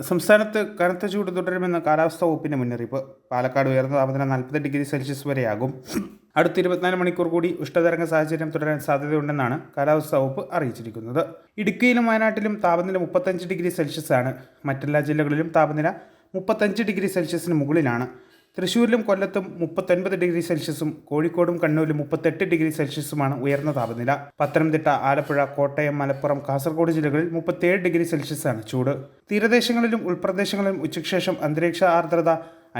സംസ്ഥാനത്ത് കനത്ത ചൂട് തുടരുമെന്ന് കാലാവസ്ഥാ വകുപ്പിന്റെ മുന്നറിയിപ്പ്. പാലക്കാട് ഉയർന്ന താപനില നാൽപ്പത് ഡിഗ്രി സെൽഷ്യസ് വരെയാകും. അടുത്ത ഇരുപത്തിനാല് മണിക്കൂർ കൂടി ഉഷ്ണതരംഗ സാഹചര്യം തുടരാൻ സാധ്യതയുണ്ടെന്നാണ് കാലാവസ്ഥാ വകുപ്പ് അറിയിച്ചിരിക്കുന്നത്. ഇടുക്കിയിലും വയനാട്ടിലും താപനില മുപ്പത്തഞ്ച് ഡിഗ്രി സെൽഷ്യസ് ആണ് മറ്റെല്ലാ ജില്ലകളിലും താപനില മുപ്പത്തഞ്ച് ഡിഗ്രി സെൽഷ്യസിന് മുകളിലാണ്. തൃശ്ശൂരിലും കൊല്ലത്തും മുപ്പത്തൊൻപത് ഡിഗ്രി സെൽഷ്യസും കോഴിക്കോടും കണ്ണൂരിലും മുപ്പത്തെട്ട് ഡിഗ്രി സെൽഷ്യസുമാണ് ഉയർന്ന താപനില. പത്തനംതിട്ട ആലപ്പുഴ കോട്ടയം മലപ്പുറം കാസർഗോഡ് ജില്ലകളിൽ മുപ്പത്തേഴ് ഡിഗ്രി സെൽഷ്യസാണ് ചൂട്. തീരദേശങ്ങളിലും ഉൾപ്രദേശങ്ങളിലും ഉച്ചയ്ക്കുശേഷം അന്തരീക്ഷ ആർദ്രത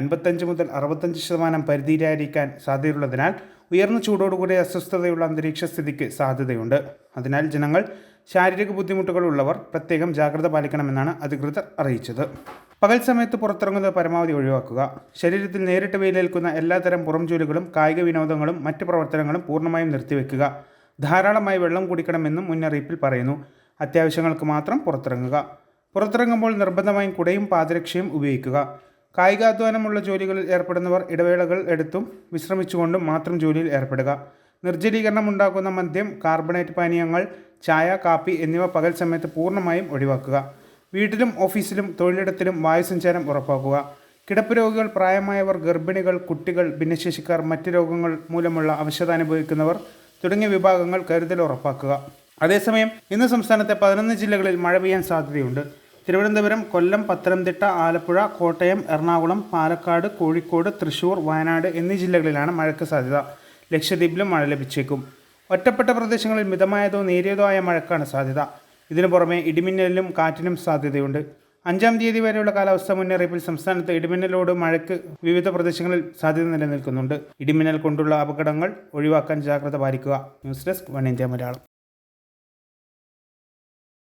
അൻപത്തഞ്ച് മുതൽ അറുപത്തഞ്ച് ശതമാനം പരിധിയിലായിരിക്കാൻ സാധ്യതയുള്ളതിനാൽ ഉയർന്ന ചൂടോടുകൂടി അസ്വസ്ഥതയുള്ള അന്തരീക്ഷ സ്ഥിതിക്ക് സാധ്യതയുണ്ട്. അതിനാൽ ജനങ്ങൾ ശാരീരിക ബുദ്ധിമുട്ടുകൾ ഉള്ളവർ പ്രത്യേകം ജാഗ്രത പാലിക്കണമെന്നാണ് അധികൃതർ അറിയിച്ചത്. പകൽ സമയത്ത് പുറത്തിറങ്ങുന്നത് പരമാവധി ഒഴിവാക്കുക. ശരീരത്തിൽ നേരിട്ട് വെയിലേൽക്കുന്ന എല്ലാത്തരം പുറം ജോലികളും കായിക വിനോദങ്ങളും മറ്റ് പ്രവർത്തനങ്ങളും പൂർണമായും നിർത്തിവെക്കുക. ധാരാളമായി വെള്ളം കുടിക്കണമെന്നും മുന്നറിയിപ്പിൽ പറയുന്നു. അത്യാവശ്യങ്ങൾക്ക് മാത്രം പുറത്തിറങ്ങുക. പുറത്തിറങ്ങുമ്പോൾ നിർബന്ധമായും കുടയും പാദരക്ഷയും ഉപയോഗിക്കുക. കായികാധ്വാനമുള്ള ജോലികളിൽ ഏർപ്പെടുന്നവർ ഇടവേളകൾ എടുത്തും വിശ്രമിച്ചുകൊണ്ടും മാത്രം ജോലിയിൽ ഏർപ്പെടുക. നിർജലീകരണം ഉണ്ടാക്കുന്ന മദ്യം കാർബണേറ്റ് പാനീയങ്ങൾ ചായ കാപ്പി എന്നിവ പകൽ സമയത്ത് പൂർണമായും ഒഴിവാക്കുക. വീട്ടിലും ഓഫീസിലും തൊഴിലിടത്തിലും വായുസഞ്ചാരം ഉറപ്പാക്കുക. കിടപ്പ് രോഗികൾ പ്രായമായവർ ഗർഭിണികൾ കുട്ടികൾ ഭിന്നശേഷിക്കാർ മറ്റ് രോഗങ്ങൾ മൂലമുള്ള അവശത അനുഭവിക്കുന്നവർ തുടങ്ങിയ വിഭാഗങ്ങൾ കരുതൽ ഉറപ്പാക്കുക. അതേസമയം ഇന്ന് സംസ്ഥാനത്തെ പതിനൊന്ന് ജില്ലകളിൽ മഴ പെയ്യാൻ സാധ്യതയുണ്ട്. തിരുവനന്തപുരം കൊല്ലം പത്തനംതിട്ട ആലപ്പുഴ കോട്ടയം എറണാകുളം പാലക്കാട് കോഴിക്കോട് തൃശൂർ വയനാട് എന്നീ ജില്ലകളിലാണ് മഴയ്ക്ക് സാധ്യത. ലക്ഷദ്വീപിലും മഴ ലഭിച്ചേക്കും. ഒറ്റപ്പെട്ട പ്രദേശങ്ങളിൽ മിതമായതോ നേരിയതോ ആയ മഴക്കാണ് സാധ്യത. ഇതിനു പുറമെ ഇടിമിന്നലിനും കാറ്റിനും സാധ്യതയുണ്ട്. അഞ്ചാം തീയതി വരെയുള്ള കാലാവസ്ഥ മുന്നറിയിപ്പിൽ സംസ്ഥാനത്ത് ഇടിമിന്നലോട് മഴയ്ക്ക് വിവിധ പ്രദേശങ്ങളിൽ സാധ്യത നിലനിൽക്കുന്നുണ്ട്. ഇടിമിന്നൽ കൊണ്ടുള്ള അപകടങ്ങൾ ഒഴിവാക്കാൻ ജാഗ്രത പാലിക്കുക. News desk One India Malayalam.